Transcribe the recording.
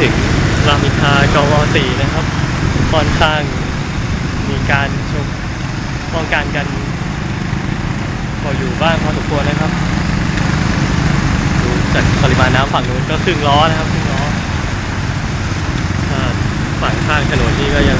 ถึงรามอินทราจวสี่นะครับค่อนข้างมีการชุมป้องกันกันพออยู่บ้างพอสมควรนะครับดูจากปริมาณน้ำฝั่งนู้นก็ครึ่งล้อนะครับครึ่งล้อาฝั่งข้างถนนนี่ก็ยัง